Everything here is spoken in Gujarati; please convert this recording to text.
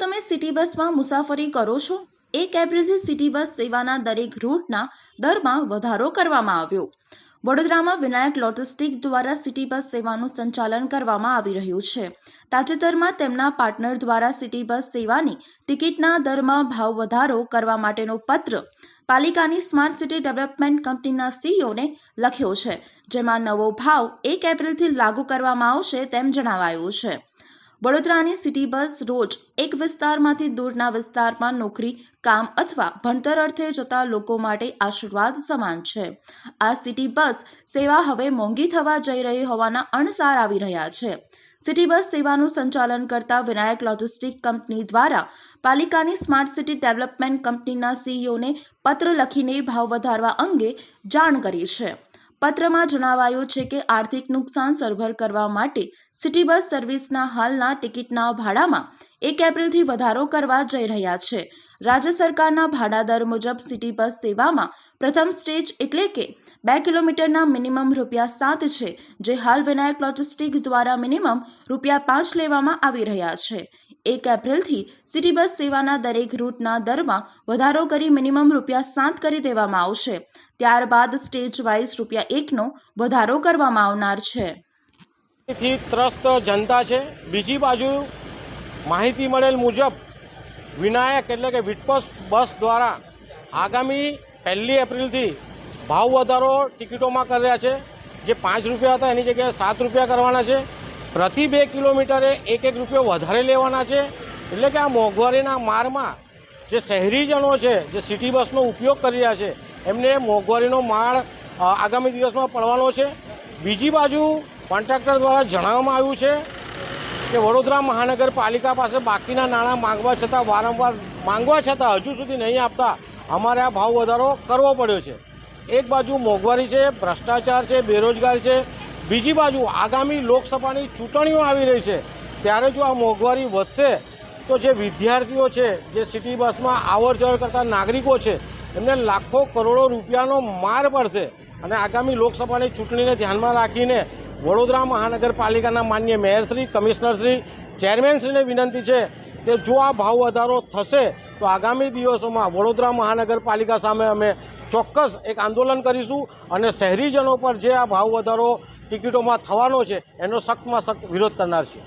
તમે સિટી બસમાં મુસાફરી કરો છો? એક એપ્રિલથી સિટી બસ સેવાના દરેક રૂટના દરમાં વધારો કરવામાં આવ્યો. વડોદરામાં વિનાયક લોજિસ્ટિક દ્વારા સિટી બસ સેવાનું સંચાલન કરવામાં આવી રહ્યું છે. તાજેતરમાં તેમના પાર્ટનર દ્વારા સિટી બસ સેવાની ટિકિટના દરમાં ભાવ વધારો કરવા માટેનો પત્ર પાલિકાની સ્માર્ટ સિટી ડેવલપમેન્ટ કંપનીના સીઈઓને લખ્યો છે, જેમાં નવો ભાવ એક એપ્રિલથી લાગુ કરવામાં આવશે તેમ જણાવાયું છે. વડોદરાની સિટી બસ રોજ એક વિસ્તારમાંથી દૂરના વિસ્તારમાં નોકરી, કામ અથવા ભણતર અર્થે જતા લોકો માટે આશીર્વાદ સમાન છે. આ સિટી બસ સેવા હવે મોંઘી થવા જઈ રહી હોવાના અણસાર આવી રહ્યા છે. સિટી બસ સેવાનું સંચાલન કરતા વિનાયક લોજિસ્ટિક કંપની દ્વારા પાલિકાની સ્માર્ટ સિટી ડેવલપમેન્ટ કંપનીના સીઈઓને પત્ર લખીને ભાવ વધારવા અંગે જાણ કરી છે. પત્રમાં જણાવાયું છે કે આર્થિક નુકસાન સરભર કરવા માટે સિટી બસ સર્વિસના હાલના ટિકિટના ભાડામાં એક એપ્રિલથી વધારો કરવા જઈ રહ્યા છે. રાજ્ય સરકારના ભાડા દર મુજબ સિટી બસ સેવામાં પ્રથમ સ્ટેજ એટલે કે બે કિલોમીટરના મિનિમમ રૂપિયા સાત છે, જે હાલ વિનાયક લોજિસ્ટિક દ્વારા મિનિમમ રૂપિયા પાંચ લેવામાં આવી રહ્યા છે. એક એપ્રિલથી સિટી બસ સેવાના દરેક રૂટના દરમાં વધારો કરી મિનિમમ રૂપિયા સાત કરી દેવામાં આવશે. ત્યારબાદ સ્ટેજ વાઇઝ રૂપિયા એકનો વધારો કરવામાં આવનાર છે. થી ત્રસ્ત જનતા છે. બીજી બાજુ માહિતી મળેલ મુજબ વિનાયક એટલે કે વિટપસ બસ દ્વારા આગામી પહેલી એપ્રિલથી ભાવ વધારો ટિકિટોમાં કર્યા છે. જે પાંચ રૂપિયા હતા એની જગ્યાએ સાત રૂપિયા કરવાના છે. પ્રતિ બે કિલોમીટરે એક એક રૂપિયો વધારે લેવાના છે. એટલે કે આ મોંઘવારીના મારમાં જે શહેરીજનો છે, જે સિટી બસનો ઉપયોગ કરી રહ્યા છે, એમને મોંઘવારીનો માળ આગામી દિવસમાં પડવાનો છે. બીજી બાજુ કોન્ટ્રાક્ટર દ્વારા જણાવવામાં આવ્યું છે કે વડોદરા મહાનગરપાલિકા પાસે બાકીના નાણાં માંગવા છતાં વારંવાર માંગવા છતાં હજુ સુધી નહીં આપતા અમારે આ ભાવ વધારો કરવો પડ્યો છે. એક બાજુ મોંઘવારી છે, ભ્રષ્ટાચાર છે, બેરોજગારી છે બીજી બાજુ આગામી લોકસભાની ચૂંટણીઓ આવી રહી છે. ત્યારે જો આ મોંઘવારી વધશે, તો જે વિદ્યાર્થીઓ છે, જે સિટી બસમાં આવર જવર કરતા નાગરિકો છે, એમને લાખો કરોડો રૂપિયાનો માર પડશે. અને આગામી લોકસભાની ચૂંટણીને ધ્યાનમાં રાખીને વડોદરા મહાનગરપાલિકાના માન્ય મેયરશ્રી કમિશનરશ્રી ચેરમેનશ્રીને વિનંતી છે કે જો આ ભાવ વધારો થશે તો આગામી દિવસોમાં વડોદરા મહાનગરપાલિકા સામે અમે ચોક્કસ એક આંદોલન કરીશું અને શહેરીજનો પર જે આ ભાવ વધારો ટિકિટોમાં થવાનો છે, એનો સખ્તમાં સખ્ત વિરોધ કરનાર છે.